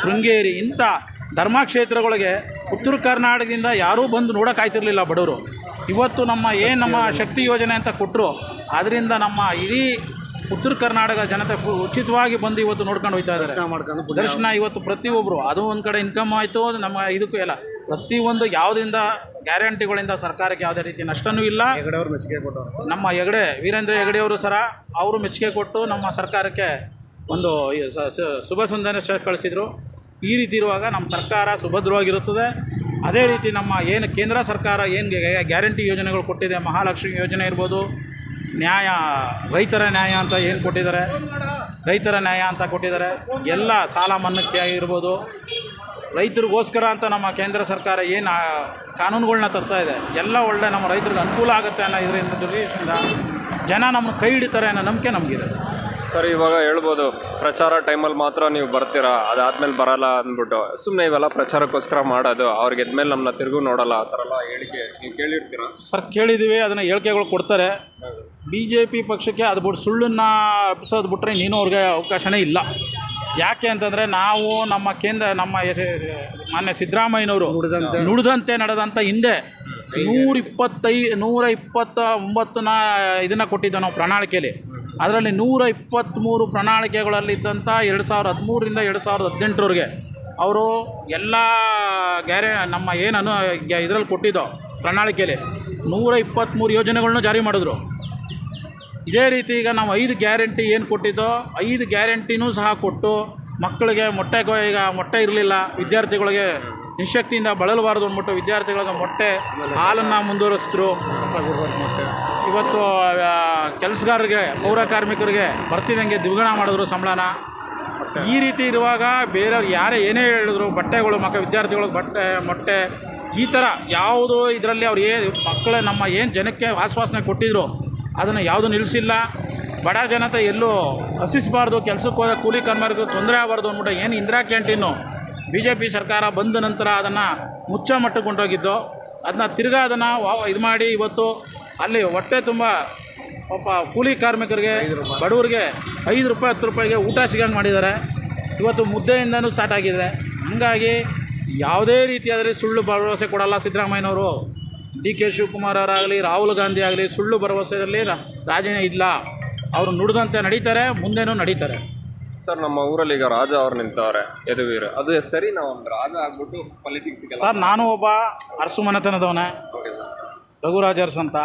ಶೃಂಗೇರಿ ಇಂಥ ಧರ್ಮಕ್ಷೇತ್ರಗಳಿಗೆ ಉತ್ತರ ಕರ್ನಾಟಕದಿಂದ ಯಾರೂ ಬಂದು ನೋಡೋಕ್ಕಾಯ್ತಿರ್ಲಿಲ್ಲ ಬಡವರು. ಇವತ್ತು ನಮ್ಮ ಏನು ನಮ್ಮ ಶಕ್ತಿ ಯೋಜನೆ ಅಂತ ಕೊಟ್ಟರು ಅದರಿಂದ ನಮ್ಮ ಇಡೀ ಉತ್ತರ ಕರ್ನಾಟಕ ಜನತೆ ಉಚಿತವಾಗಿ ಬಂದು ಇವತ್ತು ನೋಡ್ಕೊಂಡು ಹೋಗ್ತಾ ಇದ್ದಾರೆ. ದರ್ಶನ ಇವತ್ತು ಪ್ರತಿಯೊಬ್ಬರು ಅದು ಒಂದು ಕಡೆ ಇನ್ಕಮ್ ಆಯಿತು ನಮ್ಮ ಇದಕ್ಕೂ ಎಲ್ಲ ಪ್ರತಿಯೊಂದು ಯಾವುದರಿಂದ ಗ್ಯಾರಂಟಿಗಳಿಂದ ಸರ್ಕಾರಕ್ಕೆ ಯಾವುದೇ ರೀತಿ ನಷ್ಟನೂ ಇಲ್ಲ. ಹೆಗಡೆಯವ್ರು ಮೆಚ್ಚುಗೆ ಕೊಟ್ಟರು ನಮ್ಮ ಹೆಗಡೆ ವೀರೇಂದ್ರ ಹೆಗಡೆ ಅವರು ಸರ ಅವರು ಮೆಚ್ಚುಗೆ ಕೊಟ್ಟು ನಮ್ಮ ಸರ್ಕಾರಕ್ಕೆ ಒಂದು ಶುಭ ಸಂದೇಶ ಕಳಿಸಿದ್ರು. ಈ ರೀತಿ ಇರುವಾಗ ನಮ್ಮ ಸರ್ಕಾರ ಸುಭದ್ರವಾಗಿರುತ್ತದೆ. ಅದೇ ರೀತಿ ನಮ್ಮ ಏನು ಕೇಂದ್ರ ಸರ್ಕಾರ ಏನು ಗ್ಯಾರಂಟಿ ಯೋಜನೆಗಳು ಕೊಟ್ಟಿದೆ, ಮಹಾಲಕ್ಷ್ಮಿ ಯೋಜನೆ ಇರ್ಬೋದು, ನ್ಯಾಯ, ರೈತರ ನ್ಯಾಯ ಅಂತ ಏನು ಕೊಟ್ಟಿದ್ದಾರೆ, ರೈತರ ನ್ಯಾಯ ಅಂತ ಕೊಟ್ಟಿದ್ದಾರೆ, ಎಲ್ಲ ಸಾಲ ಮನ್ನಕ್ಕೆ ಆಗಿರ್ಬೋದು ರೈತರಿಗೋಸ್ಕರ ಅಂತ ನಮ್ಮ ಕೇಂದ್ರ ಸರ್ಕಾರ ಏನು ಕಾನೂನುಗಳನ್ನ ತರ್ತಾ ಇದೆ, ಎಲ್ಲ ಒಳ್ಳೆ ನಮ್ಮ ರೈತರಿಗೆ ಅನುಕೂಲ ಆಗುತ್ತೆ ಅನ್ನೋ ಇದರಿಂದ ಜನ ನಮ್ಮನ್ನು ಕೈ ಹಿಡಿತಾರೆ ಅನ್ನೋ ನಂಬಿಕೆ ನಮಗಿದೆ. ಸರ್ ಇವಾಗ ಹೇಳ್ಬೋದು ಪ್ರಚಾರ ಟೈಮಲ್ಲಿ ಮಾತ್ರ ನೀವು ಬರ್ತೀರಾ? ಅದಾದ್ಮೇಲೆ ಬರಲ್ಲ ಅಂದ್ಬಿಟ್ಟು. ಸುಮ್ಮನೆ ಇವೆಲ್ಲ ಪ್ರಚಾರಕ್ಕೋಸ್ಕರ ಮಾಡೋದು ಅವ್ರಿಗೆ ಎದ್ಮೇಲೆ ನಮ್ಮನ್ನ ತಿರುಗು ನೋಡಲ್ಲ ಆ ಥರ ಎಲ್ಲ ಹೇಳಿಕೆ ನೀವು ಕೇಳಿರ್ತೀರಾ? ಸರ್ ಕೇಳಿದ್ದೀವಿ ಅದನ್ನು ಹೇಳಿಕೆಗಳು ಕೊಡ್ತಾರೆ. ಬಿ ಜೆ ಪಿ ಪಕ್ಷಕ್ಕೆ ಅದು ಬಿಟ್ಟು ಸುಳ್ಳನ್ನು ಬಿಸೋದು ಬಿಟ್ಟರೆ ನೀನು ಅವ್ರಿಗೆ ಅವಕಾಶನೇ ಇಲ್ಲ. ಯಾಕೆ ಅಂತಂದರೆ ನಾವು ನಮ್ಮ ಕೇಂದ್ರ ನಮ್ಮ ಎಸ್ ಎಸ್- ಮಾನ್ಯ ಸಿದ್ದರಾಮಯ್ಯನವರು ನುಡಿದಂತೆ. ನುಡಿದಂತೆ ನಡೆದಂಥ ಹಿಂದೆ ನೂರಿಪ್ಪತ್ತೈ ನೂರ ಇಪ್ಪತ್ತ ಒಂಬತ್ತನ ಇದನ್ನು ಕೊಟ್ಟಿದ್ದೆ ನಾವು ಪ್ರಣಾಳಿಕೆಯಲ್ಲಿ ಅದರಲ್ಲಿ ನೂರ ಇಪ್ಪತ್ತ್ಮೂರು ಪ್ರಣಾಳಿಕೆಗಳಲ್ಲಿದ್ದಂಥ ಎರಡು ಸಾವಿರದ ಹದಿಮೂರರಿಂದ ಎರಡು ಸಾವಿರದ ಹದಿನೆಂಟರವರೆಗೆ ಅವರು ಎಲ್ಲ ಗ್ಯಾರೆ ನಮ್ಮ ಏನನ್ನು ಇದರಲ್ಲಿ ಕೊಟ್ಟಿದ್ದೋ ಪ್ರಣಾಳಿಕೆಯಲ್ಲಿ ನೂರ ಇಪ್ಪತ್ತ್ಮೂರು ಯೋಜನೆಗಳನ್ನೂ ಜಾರಿ ಮಾಡಿದ್ರು. ಇದೇ ರೀತಿ ಈಗ ನಾವು ಐದು ಗ್ಯಾರಂಟಿ ಏನು ಕೊಟ್ಟಿದ್ದೋ ಐದು ಗ್ಯಾರಂಟಿನೂ ಸಹ ಕೊಟ್ಟು ಮಕ್ಕಳಿಗೆ ಮೊಟ್ಟೆ ಈಗ ಮೊಟ್ಟೆ ಇರಲಿಲ್ಲ, ವಿದ್ಯಾರ್ಥಿಗಳಿಗೆ ನಿಶಕ್ತಿಯಿಂದ ಬಳಲಬಾರ್ದು ಅಂದ್ಬಿಟ್ಟು ವಿದ್ಯಾರ್ಥಿಗಳಿಗೆ ಮೊಟ್ಟೆ ಹಾಲನ್ನು ಮುಂದುವರಿಸಿದ್ರು. ಇವತ್ತು ಕೆಲಸಗಾರರಿಗೆ, ಪೌರ ಕಾರ್ಮಿಕರಿಗೆ ಬರ್ತಿದ್ದಂಗೆ ದ್ವಿಗುಣ ಮಾಡಿದ್ರು ಸಂಬಳನ. ಈ ರೀತಿ ಇರುವಾಗ ಬೇರೆಯವ್ರು ಯಾರೇ ಏನೇ ಹೇಳಿದ್ರು, ಬಟ್ಟೆಗಳು, ಮಕ್ಕ ವಿದ್ಯಾರ್ಥಿಗಳಿಗೆ ಬಟ್ಟೆ, ಮೊಟ್ಟೆ, ಈ ಥರ ಯಾವುದು ಇದರಲ್ಲಿ ಅವ್ರು ಏ, ಮಕ್ಕಳ ನಮ್ಮ ಏನು ಜನಕ್ಕೆ ಆಶ್ವಾಸನೆ ಕೊಟ್ಟಿದ್ರು, ಅದನ್ನು ಯಾವುದು ನಿಲ್ಲಿಸಿಲ್ಲ ಬಡ ಜನತೆ ಎಲ್ಲೂ ಹಸಿಸಬಾರ್ದು, ಕೆಲಸಕ್ಕೆ ಹೋದ ಕೂಲಿ ಕಾರ್ಮಿಕರಿಗೆ ತೊಂದರೆ ಆಗಬಾರ್ದು ಅಂದ್ಬಿಟ್ಟು ಏನು Indira canteen B J P ಸರ್ಕಾರ ಬಂದ ನಂತರ ಅದನ್ನು ಮುಚ್ಚ ಮಟ್ಟಕ್ಕೆ ಕೊಂಡೋಗಿದ್ದು, ಅದನ್ನ ತಿರ್ಗಾ ಅದನ್ನು ಇದು ಮಾಡಿ ಇವತ್ತು ಅಲ್ಲಿ ಹೊಟ್ಟೆ ತುಂಬ ಪಾಪ ಕೂಲಿ ಕಾರ್ಮಿಕರಿಗೆ ಬಡವರಿಗೆ ಐದು ರೂಪಾಯಿ ಹತ್ತು ರೂಪಾಯಿಗೆ ಊಟ ಸಿಗಂಗೆ ಮಾಡಿದ್ದಾರೆ. ಇವತ್ತು ಮುದ್ದೆಯಿಂದನೂ ಸ್ಟಾರ್ಟ್ ಆಗಿದೆ. ಹಾಗಾಗಿ ಯಾವುದೇ ರೀತಿಯಾದರೆ ಸುಳ್ಳು ಭರವಸೆ ಕೊಡಲ್ಲ ಸಿದ್ದರಾಮಯ್ಯನವರು. ಡಿ ಕೆ ಶಿವಕುಮಾರ್ ಅವರಾಗಲಿ ರಾಹುಲ್ ಗಾಂಧಿ ಆಗಲಿ ಸುಳ್ಳು ಭರವಸೆಯಲ್ಲಿ ರಾಜನೇ ಇಲ್ಲ. ಅವರು ನುಡಿದಂತೆ ನಡೀತಾರೆ ಮುಂದೆನೂ ನಡೀತಾರೆ. ಸರ್ ನಮ್ಮ ಊರಲ್ಲಿ ಈಗ ರಾಜ ಅವ್ರು ನಿಂತವ್ರೆ ಯದುವೀರ್. ಅದು ಸರಿ ನಾವು ಒಂದು ರಾಜ ಆಗ್ಬಿಟ್ಟು ಪಾಲಿಟಿಕ್ಸ್ ಸರ್ ನಾನು ಒಬ್ಬ ಅರಸು ಮನೆತನದವನೇ. ರಘುರಾಜ್ ಅರಸ್ ಅಂತ.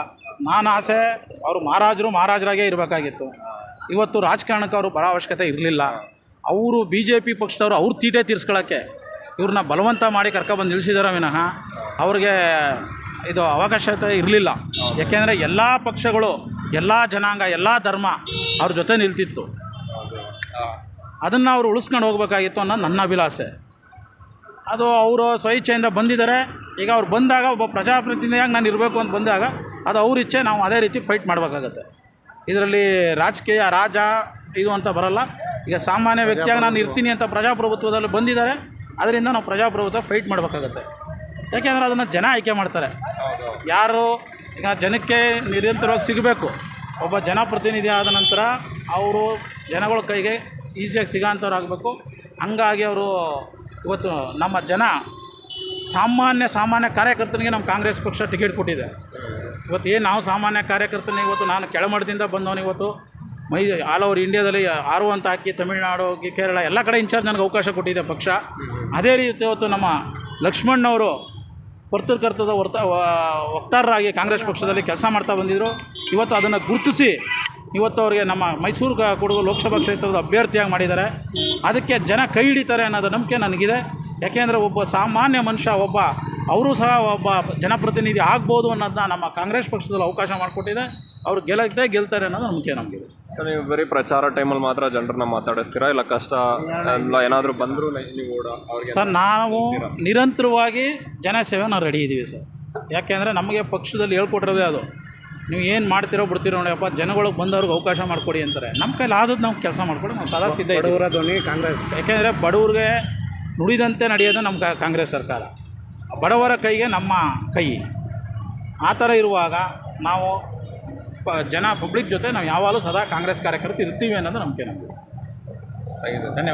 ನಾನು ಆಸೆ ಅವರು ಮಹಾರಾಜರು ಮಹಾರಾಜರಾಗೇ ಇರಬೇಕಾಗಿತ್ತು. ಇವತ್ತು ರಾಜಕಾರಣಕ್ಕೆ ಅವರು ಬರೋ ಅವಶ್ಯಕತೆ ಇರಲಿಲ್ಲ. ಅವರು ಬಿ ಜೆ ಪಿ ಪಕ್ಷದವರು ಅವ್ರ ತೀಟೆ ತೀರಿಸ್ಕೊಳ್ಳೋಕ್ಕೆ ಇವ್ರನ್ನ ಬಲವಂತ ಮಾಡಿ ಕರ್ಕೊಬಂದು ನಿಲ್ಲಿಸಿದಾರೆ ವಿನಃ ಅವ್ರಿಗೆ ಇದು ಅವಕಾಶತೆ ಇರಲಿಲ್ಲ. ಯಾಕೆಂದರೆ ಎಲ್ಲ ಪಕ್ಷಗಳು, ಎಲ್ಲ ಜನಾಂಗ, ಎಲ್ಲ ಧರ್ಮ ಅವ್ರ ಜೊತೆ ನಿಲ್ತಿತ್ತು. ಅದನ್ನು ಅವರು ಉಳಿಸ್ಕೊಂಡು ಹೋಗಬೇಕಾಗಿತ್ತು ಅನ್ನೋ ನನ್ನ ಅಭಿಲಾಸೆ. ಅದು ಅವರು ಸ್ವಇಚ್ಛೆಯಿಂದ ಬಂದಿದ್ದಾರೆ. ಈಗ ಅವ್ರು ಬಂದಾಗ ಒಬ್ಬ ಪ್ರಜಾಪ್ರತಿನಿಧಿಯಾಗಿ ನಾನು ಇರಬೇಕು ಅಂತ ಬಂದಾಗ ಅದು ಅವ್ರ ಇಚ್ಛೆ, ನಾವು ಅದೇ ರೀತಿ ಫೈಟ್ ಮಾಡಬೇಕಾಗತ್ತೆ. ಇದರಲ್ಲಿ ರಾಜಕೀಯ, ರಾಜ, ಇದು ಅಂತ ಬರಲ್ಲ. ಈಗ ಸಾಮಾನ್ಯ ವ್ಯಕ್ತಿಯಾಗಿ ನಾನು ಇರ್ತೀನಿ ಅಂತ ಪ್ರಜಾಪ್ರಭುತ್ವದಲ್ಲಿ ಬಂದಿದ್ದಾರೆ, ಅದರಿಂದ ನಾವು ಪ್ರಜಾಪ್ರಭುತ್ವ ಫೈಟ್ ಮಾಡಬೇಕಾಗತ್ತೆ. ಯಾಕೆಂದರೆ ಅದನ್ನು ಜನ ಆಯ್ಕೆ ಮಾಡ್ತಾರೆ. ಯಾರು ಈಗ ಜನಕ್ಕೆ ನಿರಂತರವಾಗಿ ಸಿಗಬೇಕು, ಒಬ್ಬ ಜನಪ್ರತಿನಿಧಿ ಆದ ನಂತರ ಅವರು ಜನಗಳ ಕೈಗೆ ಈಸಿಯಾಗಿ ಸಿಗೋಂಥವ್ರು ಆಗಬೇಕು ಹಂಗಾಗಿ ಅವರು ಇವತ್ತು ನಮ್ಮ ಜನ ಸಾಮಾನ್ಯ ಸಾಮಾನ್ಯ ಕಾರ್ಯಕರ್ತನಿಗೆ ನಮ್ಮ ಕಾಂಗ್ರೆಸ್ ಪಕ್ಷ ಟಿಕೆಟ್ ಕೊಟ್ಟಿದೆ. ಇವತ್ತು ಏನು ನಾವು ಸಾಮಾನ್ಯ ಕಾರ್ಯಕರ್ತನ, ಇವತ್ತು ನಾನು ಕೆಳಮಟ್ಟದಿಂದ ಬಂದವನು ಇವತ್ತು. ಮೈ ಆಲ್ ಓವರ್ ಇಂಡಿಯಾದಲ್ಲಿ ಆರು ಅಂತ ಹಾಕಿ, ತಮಿಳುನಾಡು ಕೇರಳ, ಎಲ್ಲ ಕಡೆ ಇನ್ಚಾರ್ಜ್ ನನಗೆ ಅವಕಾಶ ಕೊಟ್ಟಿದೆ ಪಕ್ಷ. ಅದೇ ರೀತಿ ಇವತ್ತು ನಮ್ಮ ಲಕ್ಷ್ಮಣ್ಣವರು ಪತ್ರಕರ್ತದ ವರ್ತ ವಕ್ತಾರರಾಗಿ ಕಾಂಗ್ರೆಸ್ ಪಕ್ಷದಲ್ಲಿ ಕೆಲಸ ಮಾಡ್ತಾ ಬಂದಿದ್ದರು ಇವತ್ತು ಅದನ್ನು ಗುರುತಿಸಿ ಇವತ್ತು ಅವರಿಗೆ ನಮ್ಮ ಮೈಸೂರು ಕೊಡುವ ಕೊಡಗು ಲೋಕಸಭಾ ಕ್ಷೇತ್ರದ ಅಭ್ಯರ್ಥಿಯಾಗಿ ಮಾಡಿದ್ದಾರೆ. ಅದಕ್ಕೆ ಜನ ಕೈ ಹಿಡಿತಾರೆ ಅನ್ನೋದು ನಂಬಿಕೆ ನನಗಿದೆ. ಯಾಕೆಂದರೆ ಒಬ್ಬ ಸಾಮಾನ್ಯ ಮನುಷ್ಯ, ಒಬ್ಬ ಅವರು ಸಹ ಒಬ್ಬ ಜನಪ್ರತಿನಿಧಿ ಆಗ್ಬೋದು ಅನ್ನೋದನ್ನ ನಮ್ಮ ಕಾಂಗ್ರೆಸ್ ಪಕ್ಷದಲ್ಲಿ ಅವಕಾಶ ಮಾಡಿಕೊಟ್ಟಿದೆ. ಅವ್ರು ಗೆಲ್ಲದೆ ಗೆಲ್ತಾರೆ ಅನ್ನೋದು ಮುಖ್ಯ ನಮಗೆ. ಸರ್ ನೀವು ಬರೀ ಪ್ರಚಾರ ಟೈಮಲ್ಲಿ ಮಾತ್ರ ಜನರನ್ನ ಮಾತಾಡಿಸ್ತೀರಾ? ಇಲ್ಲ ಕಷ್ಟ ಎಲ್ಲ ಏನಾದರೂ ಬಂದರೂ ನೀವು ಸರ್ ನಾವು ನಿರಂತರವಾಗಿ ಜನಸೇವೆ ನಾವು ರೆಡಿ ಇದ್ದೀವಿ ಸರ್. ಯಾಕೆಂದರೆ ನಮಗೆ ಪಕ್ಷದಲ್ಲಿ ಹೇಳ್ಕೊಟ್ಟಿರೋದೇ ಅದು. ನೀವು ಏನು ಮಾಡ್ತಿರೋ ಬಿಡ್ತೀರೋ ನೋಡಿಯಪ್ಪ ಜನಗಳಿಗೆ ಬಂದವ್ರಿಗೆ ಅವಕಾಶ ಮಾಡಿಕೊಡಿ ಅಂತಾರೆ. ನಮ್ಮ ಕೈಲಿ ಆದದ್ದು ನಾವು ಕೆಲಸ ಮಾಡಿಕೊಡಿ ನಾವು ಸದಾ ಸಿದ್ಧ ಧ್ವನಿ ಕಾಂಗ್ರೆಸ್. ಯಾಕೆಂದರೆ ಬಡವ್ರಿಗೆ ನುಡಿದಂತೆ ನಡೆಯೋದು ನಮ್ಮ ಕಾಂಗ್ರೆಸ್ ಸರ್ಕಾರ. ಬಡವರ ಕೈಗೆ ನಮ್ಮ ಕೈ. ಆ ಥರ ಇರುವಾಗ ನಾವು ಪ ಜನ ಪಬ್ಲಿಕ್ ಜೊತೆ ನಾವು ಯಾವಾಗಲೂ ಸದಾ ಕಾಂಗ್ರೆಸ್ ಕಾರ್ಯಕರ್ತರು ಇರ್ತೀವಿ ಅನ್ನೋದು ನಂಬಿಕೆ ಧನ್ಯವಾದ.